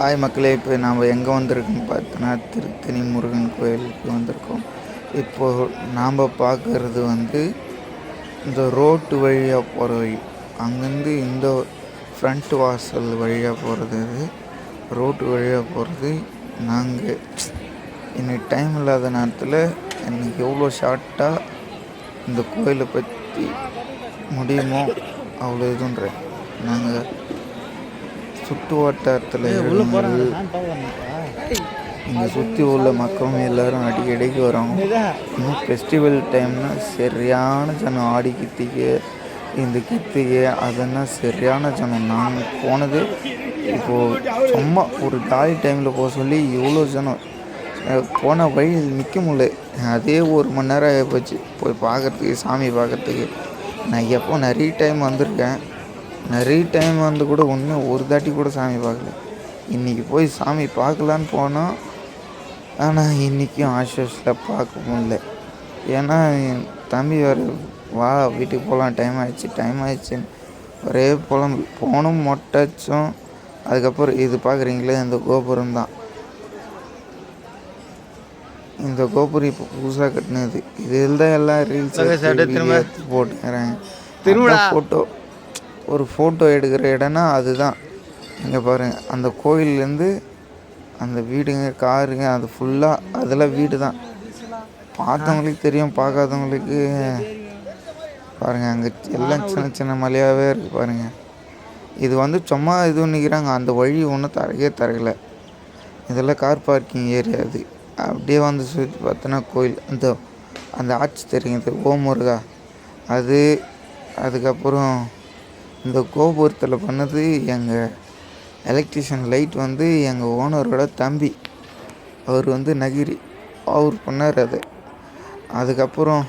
Hi மக்களே இப்போ நாம் எங்கே வந்திருக்கோம் பார்த்தோன்னா திருத்தணி முருகன் கோயிலுக்கு வந்திருக்கோம். இப்போது நாம் பார்க்குறது வந்து இந்த ரோட்டு வழியாக போகிற வழி. அங்கேருந்து இந்த ஃப்ரண்ட் வாசல் வழியாக போகிறது இது. ரோட்டு வழியாக போகிறது நாங்கள் இன்னைக்கு டைம் இல்லாத நேரத்தில் எனக்கு எவ்வளோ ஷார்ட்டாக இந்த கோயிலை பற்றி முடியுமோ அவ்வளோ இதுன்றேன். நாங்கள் சுற்று வட்டாரத்தில் இங்கே சுற்றி உள்ள மக்களும் எல்லாரும் அடிக்கடிக்கு வராங்க இன்னும் ஃபெஸ்டிவல் டைம்னா சரியான ஜனம் ஆடி கித்திகை இந்த கித்திகை அதெல்லாம் சரியான ஜனம். நாங்கள் போனது இப்போது சும்மா ஒரு ஜாலி டைமில் போக சொல்லி இவ்வளோ ஜனம். போன வழி நிற்க முடியல. அதே ஒரு மணி நேரம் ஆகிப்போச்சு போய் பார்க்கறதுக்கு சாமி பார்க்கறதுக்கு நான் எப்போ நிறைய டைம் வந்திருக்கேன். நிறைய டைம் வந்து கூட ஒன்றும் ஒரு தாட்டி கூட சாமி பார்க்கல. இன்றைக்கி போய் சாமி பார்க்கலான்னு போனோம். ஆனால் இன்றைக்கும் ஆஷோஸில் பார்க்க முடியல. ஏன்னா என் தம்பி வேறு வா வீட்டுக்கு போகலாம் டைம் ஆயிடுச்சு டைம் ஆயிடுச்சுன்னு. ஒரே புலம்பு. போனோம் மொட்டாச்சும். அதுக்கப்புறம் இது பார்க்குறீங்களே இந்த கோபுரம் தான். இந்த கோபுரம் இப்போ புதுசாக கட்டினது. இதில் தான் எல்லாம் ரீல்ஸ் போட்டுக்கிறாங்க. திருவிழா. ஃபோட்டோ ஒரு ஃபோட்டோ எடுக்கிற இடம்னா அதுதான். இங்கே பாருங்கள் அந்த கோயிலேருந்து அந்த வீடுங்க காருங்க அது ஃபுல்லாக அதெல்லாம் வீடு தான் பார்த்தவங்களுக்கு தெரியும் பார்க்காதவங்களுக்கு பாருங்கள் அங்கே எல்லாம் சின்ன சின்ன மலையாகவே இருக்குது பாருங்கள் இது வந்து சும்மா இது நிற்கிறாங்க அந்த வழி ஒன்றும் தரவே தரல. இதெல்லாம் கார் பார்க்கிங் ஏரியா அது. அப்படியே வந்து சுற்றி பார்த்தோன்னா கோயில். அந்த அந்த ஆட்சி தெரியுது ஓம் முருகா. அது அதுக்கப்புறம் இந்த கோபுரத்தில் பண்ணது எங்கள் எலக்ட்ரிஷியன் லைட் வந்து எங்கள் ஓனரோட தம்பி. அவர் வந்து நகிரி. அவர் பண்ணார் அது. அதுக்கப்புறம்